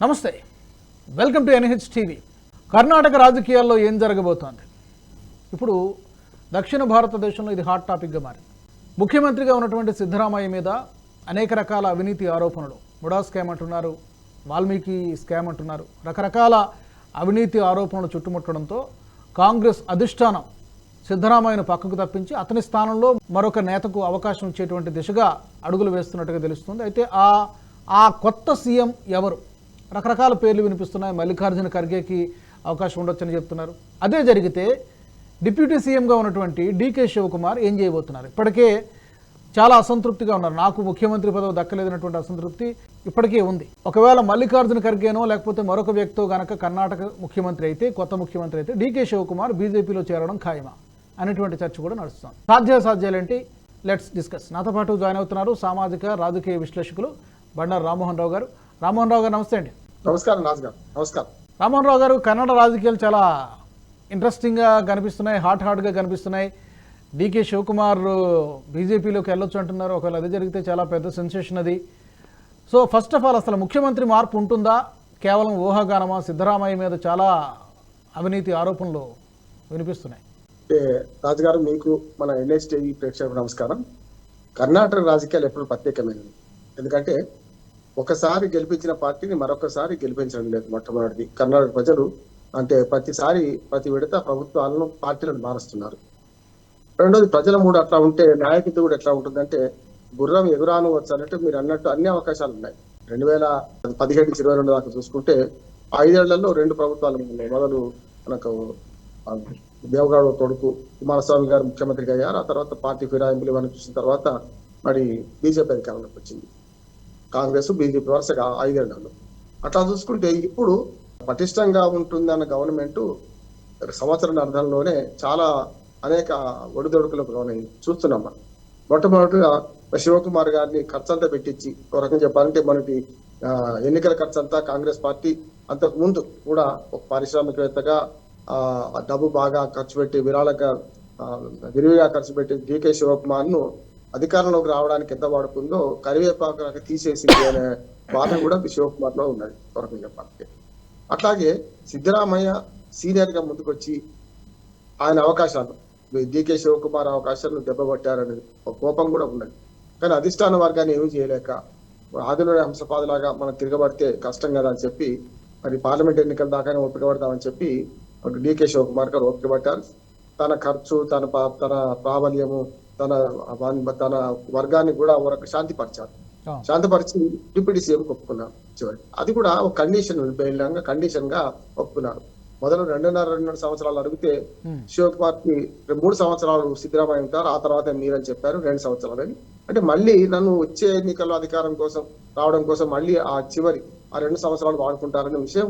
నమస్తే. Welcome to NH TV. Karnataka రాజకీయాల్లో ఏం జరగబోతోంది? ఇప్పుడు దక్షిణ భారతదేశంలో ఇది హాట్ టాపిక్గా మారింది. ముఖ్యమంత్రిగా ఉన్నటువంటి సిద్ధరామయ్య మీద అనేక రకాల అవినీతి ఆరోపణలు. ముడా స్కామ్ అంటున్నారు వాల్మీకి స్కామ్ అంటున్నారు. రకరకాల అవినీతి ఆరోపణలు చుట్టుముట్టడంతో కాంగ్రెస్ అధిష్టానం సిద్ధరామయ్యను పక్కకు తప్పించి అతని స్థానంలో మరొక నేతకు అవకాశం ఇచ్చేటువంటి దిశగా అడుగులు వేస్తున్నట్టుగా తెలుస్తుంది. అయితే ఆ ఆ కొత్త సీఎం ఎవరు? రకరకాల పేర్లు వినిపిస్తున్నాయి. మల్లికార్జున ఖర్గేకి అవకాశం ఉండొచ్చని చెప్తున్నారు. అదే జరిగితే డిప్యూటీ సీఎంగా ఉన్నటువంటి డీకే శివకుమార్ ఏం చేయబోతున్నారు? ఇప్పటికే చాలా అసంతృప్తిగా ఉన్నారు. నాకు ముఖ్యమంత్రి పదవి దక్కలేదన్నటువంటి అసంతృప్తి ఇప్పటికే ఉంది. ఒకవేళ మల్లికార్జున ఖర్గేనో లేకపోతే మరొక వ్యక్తితో గనక కర్ణాటక ముఖ్యమంత్రి అయితే కొత్త ముఖ్యమంత్రి అయితే డీకే శివకుమార్ బీజేపీలో చేరడం ఖాయమా? అనేటువంటి చర్చ కూడా నడుస్తుంది. సాధ్యాసాధ్యాలేంటి? లెట్స్ డిస్కస్ నాతో పాటు జాయిన్ అవుతున్నారు సామాజిక రాజకీయ విశ్లేషకులు బండారు రామ్మోహన్ రావు గారు. రామ్మోహన్ రావు గారు నమస్తే అండి. నమస్కారం రాజు గారు నమస్కారం రావు గారు కన్నడ రాజకీయాలు చాలా ఇంట్రెస్టింగ్గా కనిపిస్తున్నాయి హాట్ హాట్గా కనిపిస్తున్నాయి. డీకే శివకుమార్ బీజేపీలోకి వెళ్ళొచ్చు అంటున్నారు. ఒకవేళ అది జరిగితే చాలా పెద్ద సెన్సేషన్ అది. సో ఫస్ట్ ఆఫ్ ఆల్ అసలు ముఖ్యమంత్రి మార్పు ఉంటుందా? కేవలం ఊహాగానమా? సిద్ధరామయ్య మీద చాలా అవినీతి ఆరోపణలు వినిపిస్తున్నాయి. అంటే రాజు గారు మీకు మన ఎన్ఎస్ టీవీ ప్రేక్షకులకు నమస్కారం. కర్ణాటక రాజకీయాలు ఎప్పుడు ప్రత్యేకమైనవి. ఎందుకంటే ఒకసారి గెలిపించిన పార్టీని మరొకసారి గెలిపించడం లేదు మొట్టమొదటిది. కర్ణాటక ప్రజలు అంటే ప్రతిసారి ప్రతి విడత ప్రభుత్వాలను పార్టీలను మారుస్తున్నారు. రెండోది ప్రజల మూడు అట్లా ఉంటే నాయకుడు కూడా ఎట్లా ఉంటుందంటే గుర్రం ఎగురాను వచ్చు అన్నట్టు మీరు అన్నట్టు అన్ని అవకాశాలు ఉన్నాయి. రెండు వేల పదిహేడు నుంచి ఇరవై రెండు దాకా చూసుకుంటే ఐదేళ్ళలో రెండు ప్రభుత్వాలు ఉన్నాయి. మొదలు మనకు దేవగౌడ కొడుకు కుమారస్వామి గారు ముఖ్యమంత్రిగా అయ్యారు. ఆ తర్వాత పార్టీ ఫిరాయింపులు ఇవన్నీ చూసిన తర్వాత మరి బీజేపీ అధికారంలోకి వచ్చింది. కాంగ్రెస్ బీజేపీ వరుసగా ఐదేళ్ళలో అట్లా చూసుకుంటే ఇప్పుడు పటిష్టంగా ఉంటుందన్న గవర్నమెంట్ సంవత్సరం అర్థంలోనే చాలా అనేక ఒడిదొడుకులకు లోనైంది. చూస్తున్నాం మనం. మొట్టమొదటిగా శివకుమార్ గారిని ఖర్చంతా పెట్టించి ఒక రకంగా చెప్పాలంటే మనకి ఎన్నికల ఖర్చంతా కాంగ్రెస్ పార్టీ అంతకు ముందు కూడా ఒక పారిశ్రామికవేత్తగా డబ్బు బాగా ఖర్చు పెట్టి విరాళంగా విరివిగా ఖర్చు పెట్టి డికే శివకుమార్ను అధికారంలోకి రావడానికి ఎంత వాడుకుందో కరివేపాకు తీసేసింది అనే బాధ కూడా శివకుమార్లో ఉన్నది. ఒక చెప్పాలంటే. అట్లాగే సిద్ధరామయ్య సీనియర్గా ముందుకొచ్చి ఆయన అవకాశాలు డికే శివకుమార్ అవకాశాలను దెబ్బపట్టారనేది ఒక కోపం కూడా ఉన్నది. కానీ అధిష్టాన వర్గాన్ని ఏమీ చేయలేక ఆదిలోని హంసపాదులాగా మనం తిరగబడితే కష్టం కదా అని చెప్పి మరి పార్లమెంట్ ఎన్నికల దాకానే ఓపిక పడతామని చెప్పి డికే శివకుమార్ గారు ఓపిక పట్టారు తన ఖర్చు తన తన ప్రాబల్యము తన తన వర్గాన్ని కూడా ఒక శాంతిపరిచారు. శాంతపరిచి డిప్యూటీ సీఎం ఒప్పుకున్నారు చివరి అది కూడా ఒక కండిషన్ బేలంగా కండిషన్గా ఒప్పుకున్నారు. మొదలు రెండున్నర రెండున్నర సంవత్సరాలు అడిగితే. శివకుమార్కి మూడు సంవత్సరాలు సిద్ధరామయ్య ఉంటారు. ఆ తర్వాత మీరని చెప్పారు రెండు సంవత్సరాలు అని. అంటే మళ్ళీ నన్ను వచ్చే ఎన్నికల్లో అధికారం కోసం రావడం కోసం మళ్ళీ ఆ చివరి ఆ రెండు సంవత్సరాలు వాడుకుంటారనే విషయం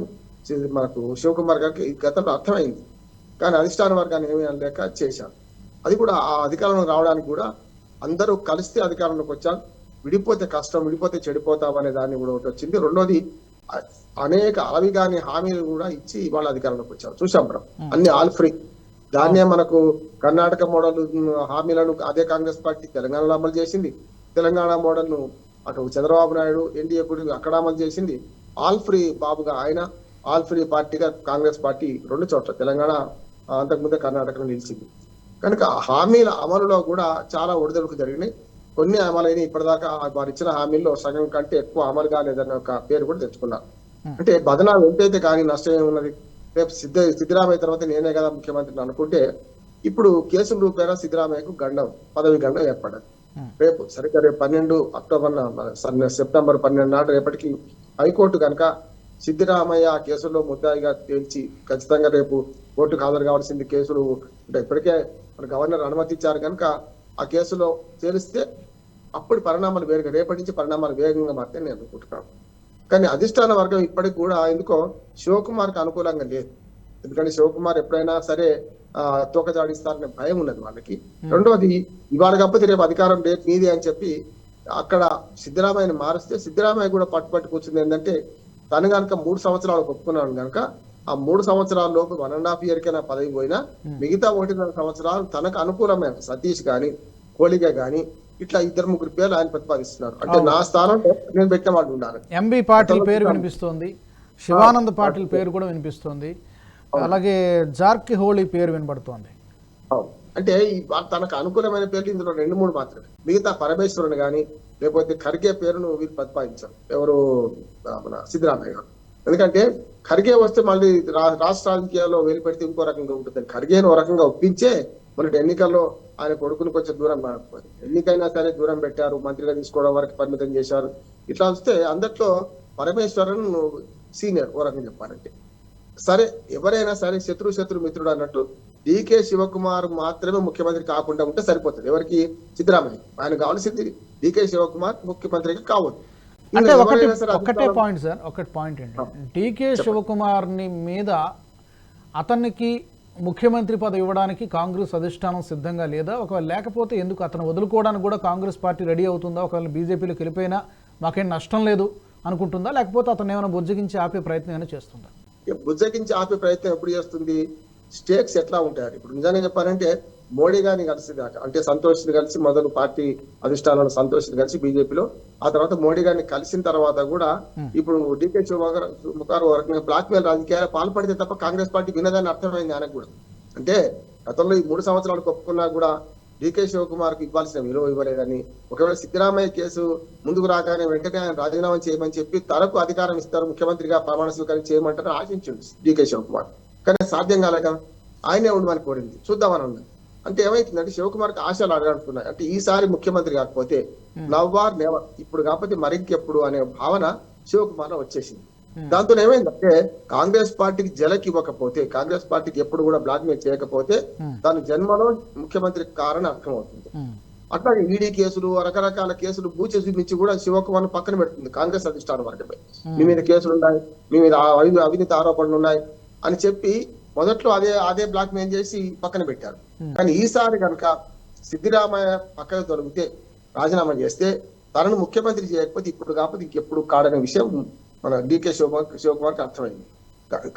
మనకు శివకుమార్ గారికి గతంలో అర్థమైంది. కానీ అధిష్టాన వర్గాన్ని ఏమీ అనలేక చేశారు. అది కూడా ఆ అధికారంలోకి రావడానికి కూడా అందరూ కలిస్తే అధికారంలోకి వచ్చారు. విడిపోతే కష్టం విడిపోతే చెడిపోతాం అనే దాన్ని కూడా ఒకటి వచ్చింది. రెండోది అనేక అలవి కాని హామీలు కూడా ఇచ్చి ఇవాళ అధికారంలోకి వచ్చారు. చూసాం మనం. అన్ని ఆల్ ఫ్రీ. దాన్నే మనకు కర్ణాటక మోడల్ హామీలను అదే కాంగ్రెస్ పార్టీ తెలంగాణలో అమలు చేసింది. తెలంగాణ మోడల్ను అటు చంద్రబాబు నాయుడు ఎన్డీఏ కూడా అక్కడ అమలు చేసింది. ఆల్ ఫ్రీ బాబుగా ఆయన ఆల్ ఫ్రీ పార్టీగా కాంగ్రెస్ పార్టీ రెండు చోట్ల తెలంగాణ అంతకుముందే కర్ణాటకలో నిలిచింది. కనుక హామీల అమలులో కూడా చాలా ఒడిదొడుకు జరిగినాయి. కొన్ని అమలైన ఇప్పటిదాకా వారు ఇచ్చిన హామీల్లో సగం కంటే ఎక్కువ అమలు కాలేదన్న ఒక పేరు కూడా తెచ్చుకున్నారు అంటే బదనాలు ఎంతైతే కానీ నష్టం ఏమున్నది రేపు సిద్ధ సిద్ధరామయ్య తర్వాత నేనే కదా ముఖ్యమంత్రిని అనుకుంటే ఇప్పుడు కేసుల రూపేణా సిద్ధరామయ్యకు గండం పదవి గండం ఏర్పడదు. రేపు సరిగ్గా రేపు పన్నెండు అక్టోబర్ సెప్టెంబర్ పన్నెండు నాడు రేపటికి హైకోర్టు కనుక సిద్ధరామయ్య ఆ కేసుల్లో ముద్దాయిగా తేల్చి ఖచ్చితంగా రేపు కోర్టుకు హాజరు కావాల్సింది కేసులు అంటే ఇప్పటికే మన గవర్నర్ అనుమతి ఇచ్చారు కనుక ఆ కేసులో తేలిస్తే అప్పుడు పరిణామాలు వేరుగా రేపటి నుంచి పరిణామాలు వేగంగా మారితే నేను అనుకుంటున్నాను. కానీ అధిష్టాన వర్గం ఇప్పటికి కూడా ఎందుకో శివకుమార్కి అనుకూలంగా లేదు. ఎందుకంటే శివకుమార్ ఎప్పుడైనా సరే ఆ తోక జాడిస్తారనే భయం ఉన్నది వాళ్ళకి. రెండవది ఇవాళ కాకపోతే రేపు అధికారం రేపు మీది అని చెప్పి అక్కడ సిద్ధరామయ్యని మారిస్తే సిద్ధరామయ్య కూడా పట్టుపట్టు కూర్చుంది ఏంటంటే తను కనుక మూడు సంవత్సరాలు ఒప్పుకున్నాను కనుక ఆ మూడు సంవత్సరాల లోపు వన్ అండ్ హాఫ్ ఇయర్ కైనా పదవి పోయినా మిగతా ఒకటిన్నర సంవత్సరాలు తనకు అనుకూలమైన సతీష్ గాని కోలిక గాని ఇట్లా ఇద్దరు ముగ్గురు పేర్లు ఆయన ప్రతిపాదిస్తున్నారు. అంటే నా స్థానంలో నేను పెట్టిన వాళ్ళు ఉండాలి. ఎంబీ పాటిల్ పేరు వినిపిస్తోంది. శివానంద్ పాటిల్ పేరు కూడా వినిపిస్తోంది. అలాగే జార్కి హోళీ పేరు వినబడుతోంది. అంటే తనకు అనుకూలమైన పేర్లు ఇందులో రెండు మూడు మాత్రమే. మిగతా పరమేశ్వరుని గాని లేకపోతే ఖర్గే పేరును వీరు ప్రతిపాదించారు. ఎవరు మన సిద్ధరామయ్య గారు. ఎందుకంటే ఖర్గే వస్తే మళ్ళీ రా- రాష్ట్ర రాజకీయాల్లో వేలు పెడితే ఇంకో రకంగా ఉంటుంది. ఖర్గేను ఓ రకంగా ఒప్పించే మొన్నటి ఎన్నికల్లో ఆయన కొడుకుని కొంచెం దూరం ఎన్నికైనా సరే దూరం పెట్టారు. మంత్రిగా తీసుకోవడం వరకు పరిమితం చేశారు. ఇట్లా వస్తే అందట్లో పరమేశ్వరన్ సీనియర్ ఓ రకంగా చెప్పాలంటే. సరే ఎవరైనా సరే శత్రు శత్రు మిత్రుడు అన్నట్టు డికే శివకుమార్ మాత్రమే ముఖ్యమంత్రి కాకుండా ఉంటే సరిపోతుంది. ఎవరికి? సిద్ధరామయ్య. ఆయన కావాల్సింది డికే శివకుమార్ ముఖ్యమంత్రిగా కావద్దు అంటే ఒకటి ఒకటే పాయింట్ సార్ ఒకటి పాయింట్ ఏంటి? డీకే శివకుమార్ని మీద అతనికి ముఖ్యమంత్రి పదవి ఇవ్వడానికి కాంగ్రెస్ అధిష్టానం సిద్ధంగా లేదా? ఒకవేళ లేకపోతే ఎందుకు అతను వదులుకోవడానికి కూడా కాంగ్రెస్ పార్టీ రెడీ అవుతుందా? ఒకవేళ బీజేపీలోకి వెళ్ళిపోయినా మాకేం నష్టం లేదు అనుకుంటుందా? లేకపోతే అతను ఏమైనా బుజ్జగించి ఆపే ప్రయత్నం ఏమైనా చేస్తుందా? బుజ్జగించి ఆపే ప్రయత్నం ఎప్పుడు చేస్తుంది? స్టేక్స్ ఎట్లా ఉంటాయి ఇప్పుడు నిజంగా చెప్పాలంటే మోడీ గారిని కలిసి దాకా అంటే సంతోష్ కలిసి మొదలు పార్టీ అధిష్టానాలు సంతోష్ కలిసి బీజేపీలో ఆ తర్వాత మోడీ గారిని కలిసిన తర్వాత కూడా ఇప్పుడు డికే శివకుమార్ బ్లాక్ మెయిల్ రాజకీయాలు పాల్పడితే తప్ప కాంగ్రెస్ పార్టీ వినదని అర్థమైంది ఆయనకు కూడా. అంటే గతంలో ఈ మూడు సంవత్సరాలు ఒప్పుకున్నా కూడా డికే శివకుమార్కు ఇవ్వాల్సిన విలువ ఇవ్వలేదని ఒకవేళ సిద్ధరామయ్య కేసు ముందుకు రాగానే వెంటనే ఆయన రాజీనామా చేయమని చెప్పి తనకు అధికారం ఇస్తారు ముఖ్యమంత్రిగా ప్రమాణ స్వీకారం చేయమంటారు ఆశించిండు డికే శివకుమార్. కానీ సాధ్యం కాలేక ఆయనే ఉండమని కోరింది. చూద్దామని ఉన్నది అంటే ఏమైతుందంటే శివకుమార్కి ఆశలు అడగనుకున్నాయి. అంటే ఈసారి ముఖ్యమంత్రి కాకపోతే నవ్వార్ నెవర్ ఇప్పుడు కాకపోతే మరింకెప్పుడు అనే భావన శివకుమార్ వచ్చేసింది. దాంతో ఏమైందంటే కాంగ్రెస్ పార్టీకి జలకి ఇవ్వకపోతే కాంగ్రెస్ పార్టీకి ఎప్పుడు కూడా బ్లాక్ మెయిల్ చేయకపోతే తన జన్మలో ముఖ్యమంత్రి కారణం అర్థమవుతుంది. అట్లాగే ఈడీ కేసులు రకరకాల కేసులు బూచి చూపించి కూడా శివకుమార్ పక్కన పెడుతుంది కాంగ్రెస్ అధిష్టానం వర్గపై మీ మీద కేసులు ఉన్నాయి మీ మీద అవినీతి ఆరోపణలు ఉన్నాయి అని చెప్పి మొదట్లో అదే అదే బ్లాక్ మెయిల్ చేసి పక్కన పెట్టారు. కానీ ఈసారి కనుక సిద్ధిరామయ్య పక్కకు తొలగితే రాజీనామా చేస్తే తనను ముఖ్యమంత్రి చేయకపోతే ఇప్పుడు కాకపోతే ఇంకెప్పుడు కాడనే విషయం మన డికే శివకుమార్ శివకుమార్కి అర్థమైంది.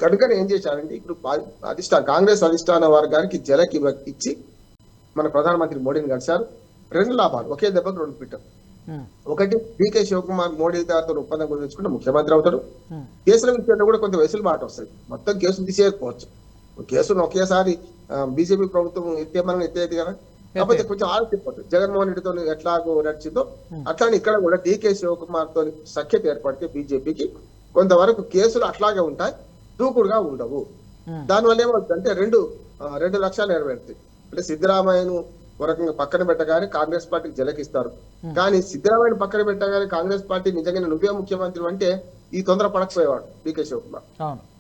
కనుక ఏం చేశారంటే ఇప్పుడు అధిష్టాన కాంగ్రెస్ అధిష్టాన వర్గానికి జలకి ఇచ్చి మన ప్రధానమంత్రి మోడీని కలిశారు. రెండు లాభాలు ఒకే దెబ్బకు రెండు పిట్టారు. ఒకటి డికే శివకుమార్ మోడీ గారితో ఒప్పందం కుదుర్చుకుంటే ముఖ్యమంత్రి అవుతాడు. కేసుల విషయంలో కూడా కొంత వెసులుబాటు వస్తుంది. మొత్తం కేసులు తీసేయకపోవచ్చు. కేసును ఒకేసారి బీజేపీ ప్రభుత్వం ఎత్తేమని ఎత్తేది కదా? కాకపోతే కొంచెం ఆలోచిపోతుంది జగన్మోహన్ రెడ్డితో ఎట్లాగో నడిచిందో అట్లానే ఇక్కడ కూడా డికే శివకుమార్తో సఖ్యత ఏర్పడితే బీజేపీకి కొంతవరకు కేసులు అట్లాగే ఉంటాయి దూకుడుగా ఉండవు. దానివల్ల ఏమవుతుందంటే రెండు రెండు లక్ష్యాలు నెరవేరుతాయి అంటే సిద్ధరామయ్యను ఒక రకంగా పక్కన పెట్టగానే కాంగ్రెస్ పార్టీకి జలకిస్తారు. కానీ సిద్ధరామయ్యను పక్కన పెట్టగానే కాంగ్రెస్ పార్టీ నిజంగా నువ్వే ముఖ్యమంత్రి అంటే ఈ తొందర పడకపోయేవాడు డికే శివకుమార్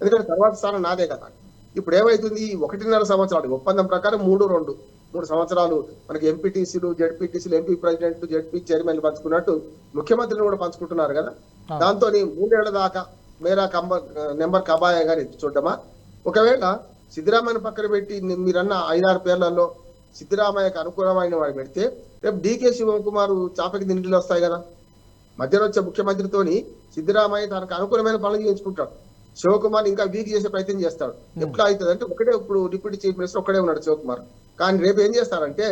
ఎందుకంటే తర్వాత స్థానం నాదే కదా. ఇప్పుడు ఏమైతుంది? ఈ ఒకటిన్నర సంవత్సరాలు ఒప్పందం ప్రకారం మూడు రెండు మూడు సంవత్సరాలు మనకి ఎంపీటీసీలు జడ్పీటీసీలు ఎంపీ ప్రెసిడెంట్ జడ్పీ చైర్మన్ పంచుకున్నట్టు ముఖ్యమంత్రిని కూడా పంచుకుంటున్నారు కదా. దాంతో మూడేళ్ళ దాకా మేరా కంబ నెంబర్ కబాయా గాని చూడమా ఒకవేళ సిద్ధరామయ్య పక్కన పెట్టి మీరన్న ఐదారు పేర్లలో సిద్ధరామయ్యకు అనుకూలమైన వాడు పెడితే రేపు డీకే శివకుమార్ చాపకి దిండిలు వస్తాయి కదా. మధ్యలో వచ్చే ముఖ్యమంత్రితోని సిద్ధరామయ్య తనకు అనుకూలమైన పనులు చేయించుకుంటాడు. శివకుమార్ ఇంకా వీక్ చేసే ప్రయత్నం చేస్తాడు. ఎట్లా అవుతుంది అంటే ఒకటే ఇప్పుడు డిప్యూటీ చీఫ్ మినిస్టర్ ఒకడే ఉన్నాడు శివకుమార్. కానీ రేపు ఏం చేస్తారంటే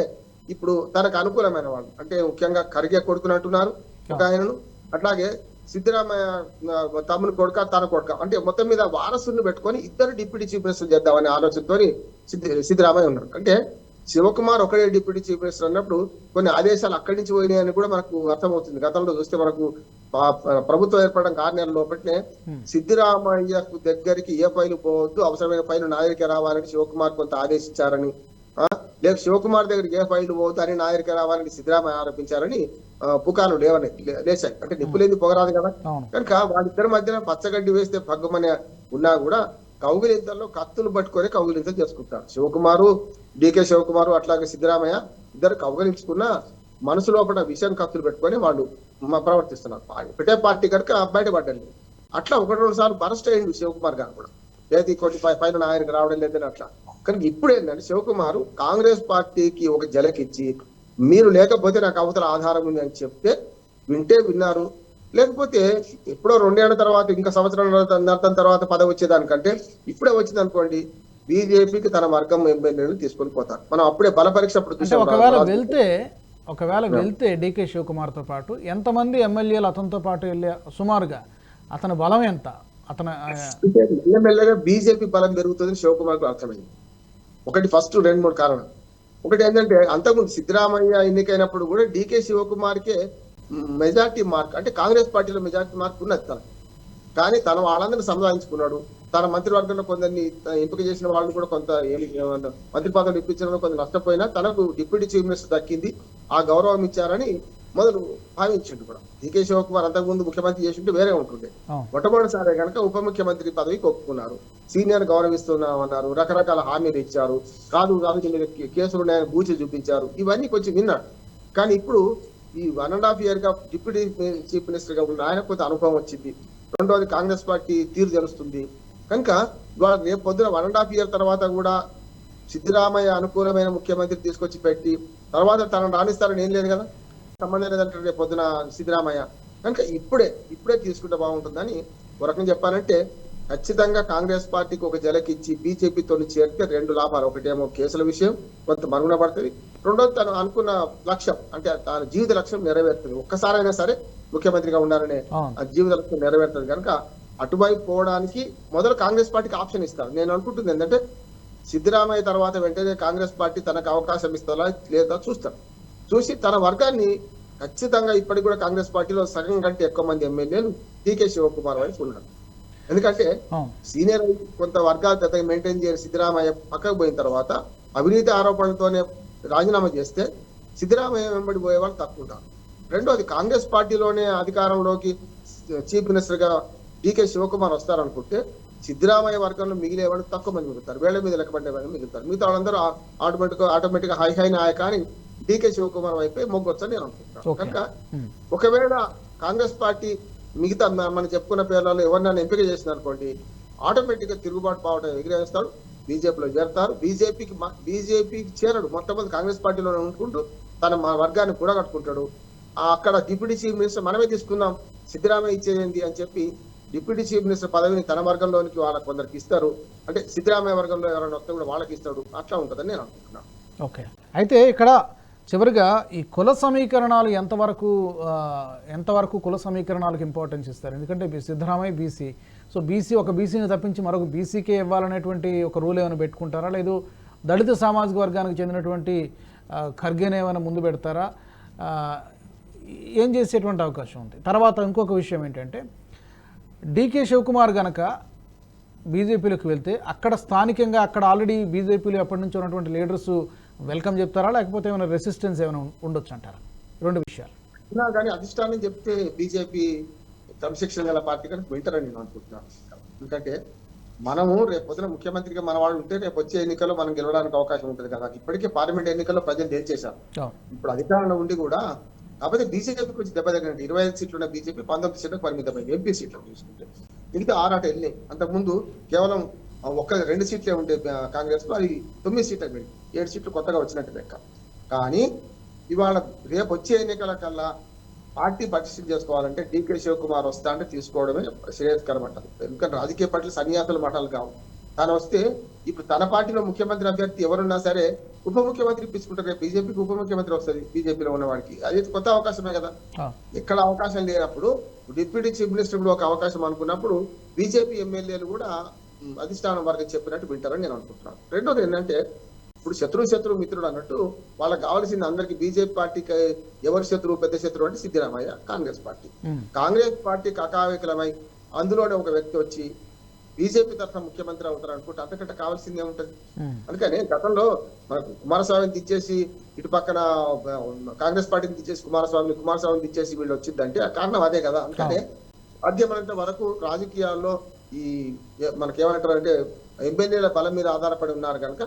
ఇప్పుడు తనకు అనుకూలమైన వాళ్ళు అంటే ముఖ్యంగా ఖర్గే కొడుకునంటున్నారు ఒక ఆయనను. అట్లాగే సిద్ధరామయ్య తమ్ముని కొడుక తన కొడుక అంటే మొత్తం మీద వారసుని పెట్టుకొని ఇద్దరు డిప్యూటీ చీఫ్ మినిస్టర్ చేద్దామనే ఆలోచనతోని సిద్ధ- సిద్ధరామయ్య ఉన్నారు అంటే శివకుమార్ ఒకడే డిప్యూటీ చీఫ్ మినిస్టర్ అన్నప్పుడు కొన్ని ఆదేశాలు అక్కడి నుంచి పోయినాయని కూడా మనకు అర్థమవుతుంది. గతంలో చూస్తే మనకు ప్రభుత్వం ఏర్పడడం ఆరు నెలల లోపలనే సిద్ధిరామయ్యకు దగ్గరికి ఏ ఫైలు పోవద్దు అవసరమైన ఫైలు నా దగ్గరికి రావాలని శివకుమార్ కొంత ఆదేశించారని ఆ, లేక శివకుమార్ దగ్గరికి ఏ ఫైలు పోవద్దు అని నా దగ్గరికి రావాలని సిద్ధరామయ్య ఆరోపించారని ఆ, పుకార్లు లేవని లేచాయి. అంటే నిప్పులేంది పొగరాదు కదా. కనుక వాళ్ళిద్దరి మధ్యన పచ్చగడ్డి వేస్తే భగ్గమనే ఉన్నా కూడా కౌగిలింతల్లో కత్తులు పట్టుకొని కౌగిలింతలు చేసుకుంటారు. శివకుమారు డికే శివకుమారు అట్లాగే సిద్ధరామయ్య ఇద్దరు కౌగలించుకున్న మనసు లోపల విషయం కత్తులు పెట్టుకొని వాళ్ళు ప్రవర్తిస్తున్నారు. ఒకటే పార్టీ కనుక బయటపడ్డండి అట్లా ఒకటి రెండు సార్లు బరస్ట్ అయ్యింది శివకుమార్ గారు కూడా. లేదు కొన్ని పైన ఆయనకు రావడం లేదని అట్లా. కానీ ఇప్పుడు ఏంటంటే శివకుమారు కాంగ్రెస్ పార్టీకి ఒక జలకిచ్చి మీరు లేకపోతే నాకు అవతల ఆధారం ఉంది అని చెప్తే వింటే విన్నారు. లేకపోతే ఎప్పుడో రెండేళ్ళ తర్వాత ఇంకా సంవత్సరం నర్థం తర్వాత పదవి వచ్చేదానికంటే ఇప్పుడే వచ్చింది అనుకోండి బీజేపీకి తన వర్గం ఎమ్మెల్యేలు తీసుకొని పోతారు. మనం అప్పుడే బల పరీక్ష. ఒకవేళ వెళ్తే ఒకవేళ వెళ్తే డీకే శివకుమార్తో పాటు ఎంతమంది ఎమ్మెల్యేలు అతనితో పాటు వెళ్ళే సుమారుగా అతని బలం ఎంత? అతను మెల్లమెల్లగా బీజేపీ బలం పెరుగుతుందని శివకుమార్కు అర్థమైంది. ఒకటి ఫస్ట్ రెండు మూడు కారణం ఒకటి ఏంటంటే అంతకుముందు సిద్ధరామయ్య ఎన్నికైనప్పుడు కూడా డీకే శివకుమార్కే మెజార్టీ మార్క్ అంటే కాంగ్రెస్ పార్టీలో మెజార్టీ మార్క్ ఉన్నది తన కానీ తన వాళ్ళందరినీ సంపాదించుకున్నాడు. తన మంత్రివర్గంలో కొందరిని ఎంపిక చేసిన వాళ్ళు కూడా కొంత మంత్రి పదవులు ఇప్పించడంలో కొంత నష్టపోయినా తనకు డిప్యూటీ చీఫ్ మినిస్టర్ దక్కింది. ఆ గౌరవం ఇచ్చారని మొదలు భావించిండు కూడా. డీకే శివకుమార్ అంతకుముందు ముఖ్యమంత్రి చేసింటే వేరే ఉంటుండే. మొట్టమొదటిసారి కనుక ఉప ముఖ్యమంత్రి పదవికి ఒప్పుకున్నారు. సీనియర్ గౌరవిస్తున్నామన్నారు రకరకాల హామీలు ఇచ్చారు. కాదు కాదు కేసులు ఉన్నాయని బూచి చూపించారు. ఇవన్నీ కొంచెం విన్నాడు. కానీ ఇప్పుడు ఈ వన్ అండ్ హాఫ్ ఇయర్గా డిప్యూటీ చీఫ్ మినిస్టర్గా ఉన్న ఆయన కొంత అనుభవం వచ్చింది. రెండోది కాంగ్రెస్ పార్టీ తీరు తెలుస్తుంది. కనుక ఇవాళ రేపు పొద్దున వన్ అండ్ హాఫ్ ఇయర్ తర్వాత కూడా సిద్ధిరామయ్య అనుకూలమైన ముఖ్యమంత్రి తీసుకొచ్చి పెట్టి తర్వాత తనను రాణిస్తారని ఏం లేదు కదా? సంబంధం లేదంటే రేపు పొద్దున సిద్ధిరామయ్య. కనుక ఇప్పుడే ఇప్పుడే తీసుకుంటే బాగుంటుందని ఒక రకంగా చెప్పాలంటే ఖచ్చితంగా కాంగ్రెస్ పార్టీకి ఒక జలకిచ్చి బీజేపీతో చేరితే రెండు లాభాలు ఒకటేమో కేసుల విషయం కొంత మనుగడ పడుతుంది. రెండోది తను అనుకున్న లక్ష్యం అంటే తన జీవిత లక్ష్యం నెరవేరుతుంది. ఒక్కసారైనా సరే ముఖ్యమంత్రిగా ఉండాలనే జీవిత లక్ష్యం నెరవేరుతుంది. కనుక అటువైపు పోవడానికి మొదలు కాంగ్రెస్ పార్టీకి ఆప్షన్ ఇస్తారు. నేను అనుకుంటుంది ఏంటంటే సిద్ధరామయ్య తర్వాత వెంటనే కాంగ్రెస్ పార్టీ తనకు అవకాశం ఇస్తారా లేదా చూస్తారు. చూసి తన వర్గాన్ని ఖచ్చితంగా ఇప్పటికి కూడా కాంగ్రెస్ పార్టీలో సగం కంటే ఎక్కువ మంది ఎమ్మెల్యేలు టీకే శివకుమార్ వైపు ఉన్నారు. ఎందుకంటే సీనియర్ కొంత వర్గాలు పెద్దగా మెయింటైన్ చేయని సిద్ధరామయ్య పక్కకు పోయిన తర్వాత అవినీతి ఆరోపణలతోనే రాజీనామా చేస్తే సిద్ధరామయ్య వెంబడి పోయే వాళ్ళు తక్కువ ఉంటారు. రెండోది కాంగ్రెస్ పార్టీలోనే అధికారంలోకి చీఫ్ మినిస్టర్గా డికే శివకుమార్ వస్తారనుకుంటే సిద్ధరామయ్య వర్గంలో మిగిలే వాళ్ళు తక్కువ మంది మిగులుతారు. వేళ్ళ మీద లెక్కపడ్డే వాళ్ళు మిగులుతారు. మిగతా వాళ్ళందరూ ఆటోమేటిక్ ఆటోమేటిక్ హై హై నాయక అని డికే శివకుమార్ వైపే మొగ్గొచ్చని నేను Okay. కనుక. ఒకవేళ కాంగ్రెస్ పార్టీ మిగతా మనం చెప్పుకున్న పేర్లలో ఎవరినైనా ఎంపిక చేసిన అనుకోండి ఆటోమేటిక్గా తిరుగుబాటు పావటం ఎగిరేస్తాడు బీజేపీలో చేరతారు. బీజేపీకి బీజేపీకి చేరడు. మొట్టమొదటి కాంగ్రెస్ పార్టీలోనే ఉంటుకుంటూ తన మా వర్గాన్ని కూడా కట్టుకుంటాడు. అక్కడ డిప్యూటీ చీఫ్ మినిస్టర్ మనమే తీసుకుందాం సిద్ధరామయ్య ఇచ్చేది అని చెప్పి డిప్యూటీ చీఫ్ మినిస్టర్ పదవిని తన వర్గంలోనికి వాళ్ళకి కొందరికి ఇస్తారు. అంటే సిద్ధరామయ్య వర్గంలో ఎవరైనా వస్తే కూడా వాళ్ళకి ఇస్తాడు. అట్లా ఉంటుందని నేను అనుకుంటున్నాను. ఓకే. అయితే ఇక్కడ చివరిగా ఈ కుల సమీకరణాలు ఎంతవరకు ఎంతవరకు కుల సమీకరణాలకు ఇంపార్టెన్స్ ఇస్తారు? ఎందుకంటే సిద్ధరామయ్య బీసీ సో బీసీ ఒక బీసీని తప్పించి మరొక బీసీకే ఇవ్వాలనేటువంటి ఒక రూల్ ఏమైనా పెట్టుకుంటారా? లేదు దళిత సామాజిక వర్గానికి చెందినటువంటి ఖర్గేనే ఖర్గేని ఏమైనా ముందు పెడతారా? ఏం చేసేటువంటి అవకాశం ఉంది? తర్వాత ఇంకొక విషయం ఏంటంటే డీకే శివకుమార్ గనక బీజేపీలోకి వెళ్తే అక్కడ స్థానికంగా అక్కడ ఆల్రెడీ బీజేపీలో ఎప్పటి నుంచి ఉన్నటువంటి లీడర్సు వెల్కమ్ చెప్తారా? లేకపోతే ఏమైనా రెసిస్టెన్స్ ఏమైనా ఉండొచ్చు అంటారా? రెండు విషయాలు. కానీ అధిష్టానం చెప్తే బీజేపీ క్రమశిక్షణ గల పార్టీ కనుక వింటారని నేను అనుకుంటున్నాను ఎందుకంటే మనము రేపు పొద్దున ముఖ్యమంత్రిగా మన వాళ్ళు ఉంటే రేపు వచ్చే ఎన్నికల్లో మనం గెలవడానికి అవకాశం ఉంటుంది కదా. ఇప్పటికే పార్లమెంట్ ఎన్నికల్లో ప్రజలు తేల్చేశారు అవును. ఇప్పుడు అధికారంలో ఉండి కూడా కాకపోతే బీజేపీ కొంచెం దెబ్బ తగ్గినట్టు ఇరవై ఐదు సీట్లు ఉన్న బీజేపీ పంతొమ్మిది సీట్లకు పరిమితమైంది ఎంపీ సీట్లు చూసుకుంటే మిగతా ఆరాట వెళ్ళినాయి అంతకుముందు కేవలం ఒక్క రెండు సీట్లే ఉండే కాంగ్రెస్లో అది తొమ్మిది సీట్లకు వెళ్ళి ఏడు సీట్లు కొత్తగా వచ్చినట్టు లెక్క. కానీ ఇవాళ రేపు వచ్చే ఎన్నికల కల్లా పార్టీ పటిష్టం చేసుకోవాలంటే డీకే శివకుమార్ వస్తా అంటే తీసుకోవడమే శ్రేయస్కరం అంటారు. ఎందుకంటే రాజకీయ పార్టీలు సన్యాసుల మఠాలు కావు. తాను వస్తే ఇప్పుడు తన పార్టీలో ముఖ్యమంత్రి అభ్యర్థి ఎవరున్నా సరే ఉప ముఖ్యమంత్రి ఇప్పించుకుంటారు. బీజేపీకి ఉప ముఖ్యమంత్రి వస్తుంది బీజేపీలో ఉన్న వాడికి. అది కొత్త అవకాశమే కదా. ఎక్కడ అవకాశం లేనప్పుడు డిప్యూటీ చీఫ్ మినిస్టర్ కూడా ఒక అవకాశం అనుకున్నప్పుడు బీజేపీ ఎమ్మెల్యేలు కూడా అధిష్టానం వర్గం చెప్పినట్టు వింటారని నేను అనుకుంటున్నాను. రెండోది ఏంటంటే ఇప్పుడు శత్రువు శత్రువు మిత్రుడు అన్నట్టు వాళ్ళకి కావాల్సింది అందరికి బీజేపీ పార్టీకి ఎవరి శత్రువు పెద్ద శత్రువు అంటే సిద్ధరామయ్య కాంగ్రెస్ పార్టీ. కాంగ్రెస్ పార్టీ కకావికలమై అందులోనే ఒక వ్యక్తి వచ్చి బీజేపీ తరఫున ముఖ్యమంత్రి అవుతారు అనుకుంటే అంతకంటే కావాల్సింది ఏముంటది. అందుకని గతంలో మనకు కుమారస్వామిని తెచ్చేసి ఇటు పక్కన కాంగ్రెస్ పార్టీని తెచ్చేసి కుమారస్వామిని కుమారస్వామిని తెచ్చేసి వీళ్ళు వచ్చిందంటే ఆ కారణం అదే కదా అందుకనే సాధ్యమైనంత వరకు రాజకీయాల్లో ఈ మనకేమంటారు అంటే ఎమ్మెల్యేల బలం మీద ఆధారపడి ఉన్నారు కనుక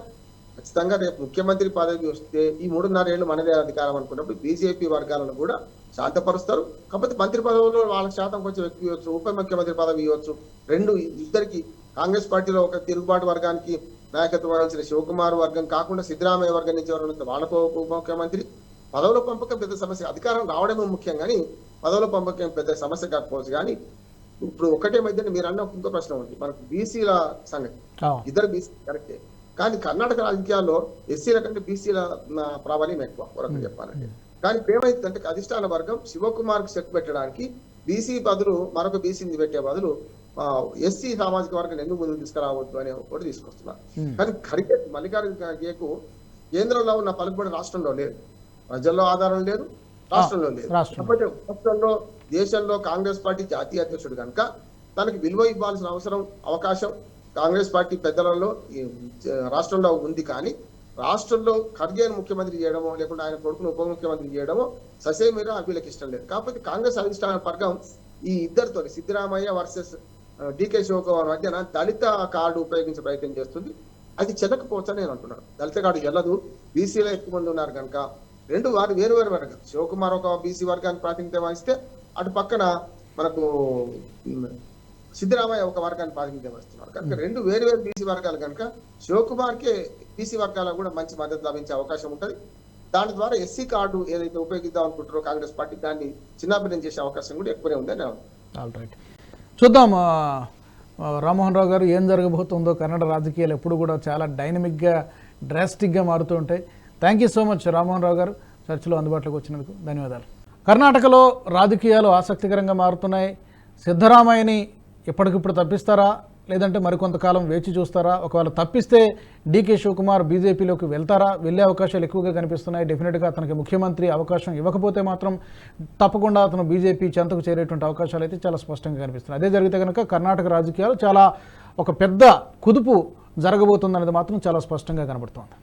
ఖచ్చితంగా రేపు ముఖ్యమంత్రి పదవి వస్తే ఈ మూడున్నర ఏళ్ళు మనదే అధికారం అనుకున్నప్పుడు బీజేపీ వర్గాలను కూడా శాంతపరుస్తారు. కాకపోతే మంత్రి పదవుల్లో వాళ్ళ శాతం కొంచెం ఎక్కువ ఇవ్వచ్చు ఉప ముఖ్యమంత్రి పదవి ఇవ్వచ్చు. రెండు ఇద్దరికి కాంగ్రెస్ పార్టీలో ఒక తిరుగుబాటు వర్గానికి నాయకత్వం వహించిన శివకుమార్ వర్గం కాకుండా సిద్ధరామయ్య వర్గం నుంచి ఎవరైనా వాళ్ళకు ఉప ముఖ్యమంత్రి. పదవుల పంపకం పెద్ద సమస్య. అధికారం రావడమే ముఖ్యం కానీ పదవుల పంపకం పెద్ద సమస్య కాకపోవచ్చు కానీ ఇప్పుడు ఒకటే మధ్య మీరు అన్న ఇంకో ప్రశ్న ఉంది. మనకు బీసీల సంగతి. ఇద్దరు బీసీ కరెక్టే. కానీ కర్ణాటక రాజకీయాల్లో ఎస్సీల కంటే బీసీల ప్రాబల్యం ఎక్కువ రకంగా చెప్పాలంటే. కానీ ఏమైందంటే అధిష్టాన వర్గం శివకుమార్కు సెట్ పెట్టడానికి బీసీ బదులు మరొక బీసీని పెట్టే బదులు ఎస్సీ సామాజిక వర్గాన్ని ఎందుకు ముందుకు తీసుకురావద్దు అనే ఒకటి తీసుకొస్తున్నారు కానీ ఖర్గే మల్లికార్జున ఖర్గేకు కేంద్రంలో ఉన్న పలుకుబడి రాష్ట్రంలో లేదు ప్రజల్లో ఆధారం లేదు రాష్ట్రంలో లేదు. కాకపోతే రాష్ట్రంలో దేశంలో కాంగ్రెస్ పార్టీ జాతీయ అధ్యక్షుడు కనుక తనకి విలువ ఇవ్వాల్సిన అవసరం అవకాశం కాంగ్రెస్ పార్టీ పెద్దలలో ఈ రాష్ట్రంలో ఉంది కానీ రాష్ట్రంలో ఖర్గేను ముఖ్యమంత్రి చేయడమో లేకుంటే ఆయన కొడుకును ఉప ముఖ్యమంత్రి చేయడమో ససేమిరా వీళ్ళకి ఇష్టం లేదు. కాకపోతే కాంగ్రెస్ అధిష్టాన వర్గం ఈ ఇద్దరితో సిద్ధరామయ్య వర్సెస్ డికే శివకుమార్ మధ్యన దళిత కార్డు ఉపయోగించే ప్రయత్నం చేస్తుంది. అది చెల్లకపోవచ్చని నేను అంటున్నాను. దళిత కార్డు చెల్లదు బీసీలో ఎక్కువ మంది ఉన్నారు కనుక రెండు వారు వేరు వేరు వర్గాలు శివకుమార్ ఒక బీసీ వర్గానికి ప్రాతినిధ్యం వహిస్తే అటు పక్కన మనకు సిద్ధరామయ్య ఒక వర్గాన్ని ప్రాతినిధ్యం వస్తున్నారు కనుక రెండు వేరు వేరు బీసీ వర్గాలు కనుక శివకుమార్కే బీసీ వర్గాలకు కూడా మంచి మద్దతు లభించే అవకాశం ఉంటుంది. దాని ద్వారా ఎస్సీ కార్డు ఏదైతే ఉపయోగిద్దాం అనుకుంటారో కాంగ్రెస్ పార్టీ దాన్ని చిన్నాభిన్నం చేసే అవకాశం కూడా ఎక్కువనే ఉందని ఆల్ రైట్ చూద్దాం రామ్మోహన్ రావు గారు ఏం జరగబోతుందో కన్నడ రాజకీయాలు ఎప్పుడు కూడా చాలా డైనమిక్గా డ్రాస్టిక్గా మారుతూ ఉంటాయి. Thank you so much Rammohan Rao గారు. చర్చలో అందుబాటులోకి వచ్చినందుకు ధన్యవాదాలు. కర్ణాటకలో రాజకీయాలు ఆసక్తికరంగా మారుతున్నాయి. సిద్ధరామయ్యని ఇప్పటికిప్పుడు తప్పిస్తారా? లేదంటే మరికొంతకాలం వేచి చూస్తారా? ఒకవేళ తప్పిస్తే డీకే శివకుమార్ బీజేపీలోకి వెళ్తారా? వెళ్ళే అవకాశాలు ఎక్కువగా కనిపిస్తున్నాయి. డెఫినెట్గా అతనికి ముఖ్యమంత్రి అవకాశం ఇవ్వకపోతే మాత్రం తప్పకుండా అతను బీజేపీ చెంతకు చేరేటువంటి అవకాశాలు అయితే చాలా స్పష్టంగా కనిపిస్తున్నాయి. అదే జరిగితే కనుక కర్ణాటక రాజకీయాలు చాలా ఒక పెద్ద కుదుపు జరగబోతుందనేది మాత్రం చాలా స్పష్టంగా కనబడుతోంది.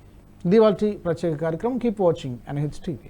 ఇది ప్రత్యేక కార్యక్రమం కీప్ వాచింగ్ ఎన్హెచ్ టీవీ